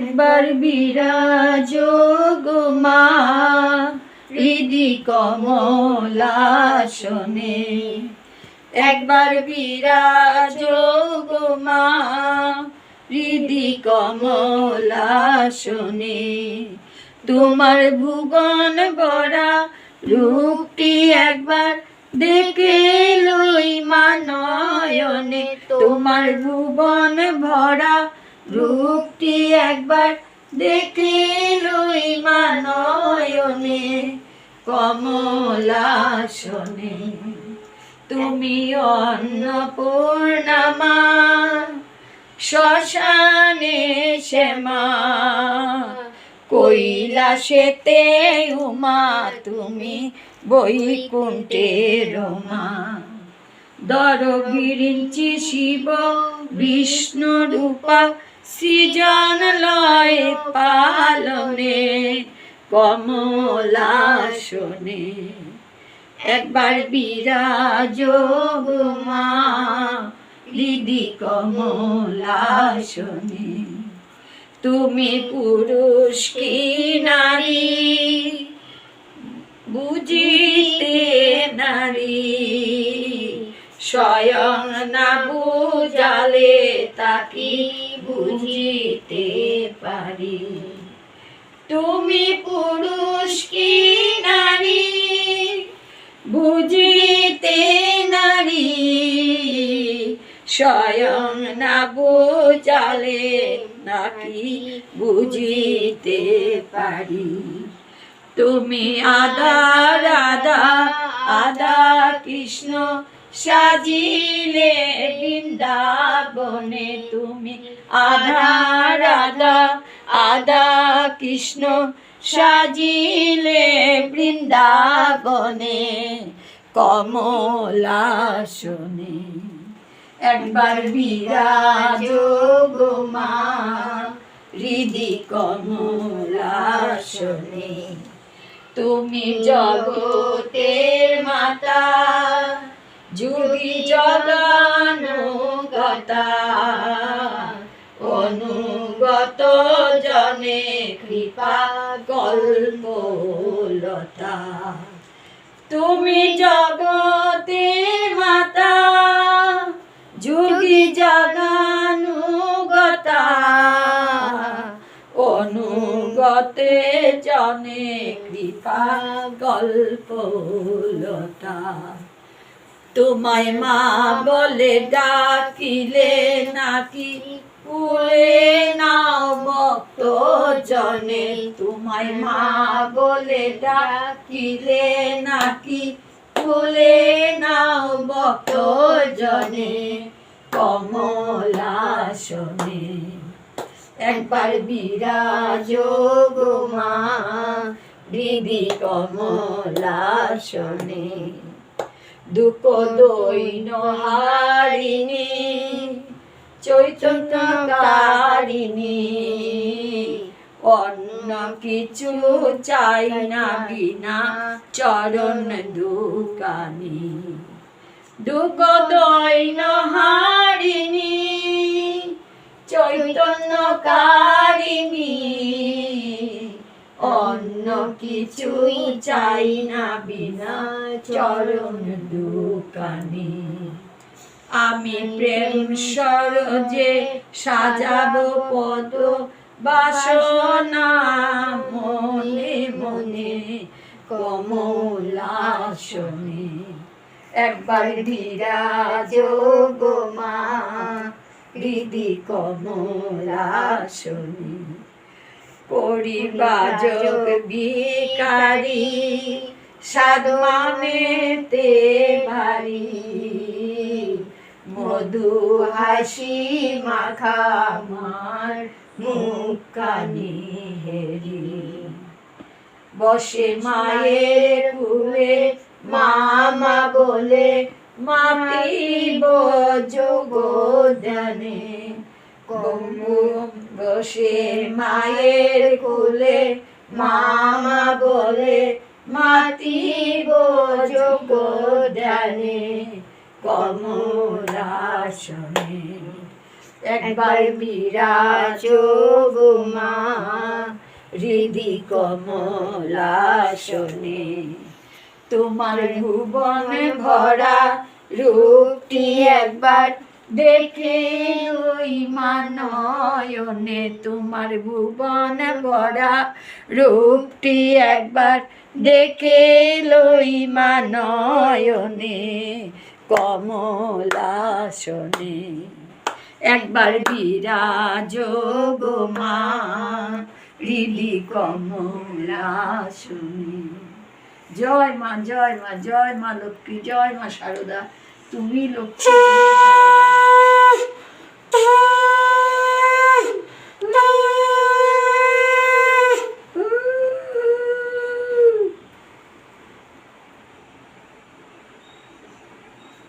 একবার বিরাজ গো মা, হৃদি কমলাসনে একবার বিরাজ গো মা, হৃদি কমলাসনে তোমার ভুবন গড়া রূপটি একবার দেখে লই মানয়নে তোমার ভুবন ভরা রূপটি একবার দেখে লই মানয়নে, কমলাসনে। তুমি অন্নপূর্ণামা, শ্মশানে শ্যামা কৈলাসেতে উমা, তুমি বৈকুণ্ঠে রমা। দর বিরিঞ্চি শিব বিষ্ণু রূপা সৃজন লয় পালনে কমলাসনে একবার বিরাজ মা হৃদি কমলাসনে তুমি পুরুষ কি নারী? বুঝিতে নারী। স্বয়ং না বুঝালে তাকি বুঝিতে পারি? তুমি পুরুষ কি নারী? বুঝিতে নারী। স্বয়ং না বোঝালে নাকি বুঝিতে পারি? তুমি আদা, রাধা, আদা, কৃষ্ণ সাজিলে বৃন্দাবনে তুমি আধা রাধা আদা কৃষ্ণ সাজিলে বৃন্দাবনে কমলাসনে। একবার বিরাজ গো মা, হৃদি কমলাসনে। তুমি জগতের মাতা যুগি জগানুগতা অনুগত জনে কৃপা কল্পলতা। তুমি জগতের মাতা যুগি জগানুগতা অনুগতে জনে কৃপা গল্পলতা তোমায় মা বলে ডাকিলে নাকি? পুলে নাও ভক্ত জনে তোমায় মা বলে ডাকিলে নাকি? ফুলে নাও ভক্ত জনে কমলাসনে। একবার বিরাজ গো মা, দিদি কমলাসনে। দুঃখ দৈন হারিণী চৈতন্য অন্য কিছু চাই না বিনা চরণ দোকানি। দুঃখ দৈন কিছুই চাই না বিনা চরণ দোকানে। আমি প্রেম সরজে সাজাবো পদ বাসনা মনে মনে কমলাসনে। একবার বিরাজ গো মা হৃদি কমলাসনে। পরিবাজক ভিকারি সাধমানে তে ভারী। মধু হাসি মাখা মার মুখানি হেরি। বসে মায়ের কুলে মামা বলে মাতিব যোগ জানে বসে মায়ের কোলে মামা বলে মাতিব যোগ জানে কমলাসনে। একবার বিরাজ মা, হৃদি কমলাসনে। তোমার ভুবনে ভরা রূপটি একবার দেখে ওই মানয়নে তোমার ভুবনে ভরা রূপটি একবার দেখে লই মানয়নে কমলাসনে। একবার বিরাজ গো মা হৃদি কমলাসনে। জয় মা জয় মা জয় মা লক্ষ্মী, জয় মা সারদা। Tumilog. Si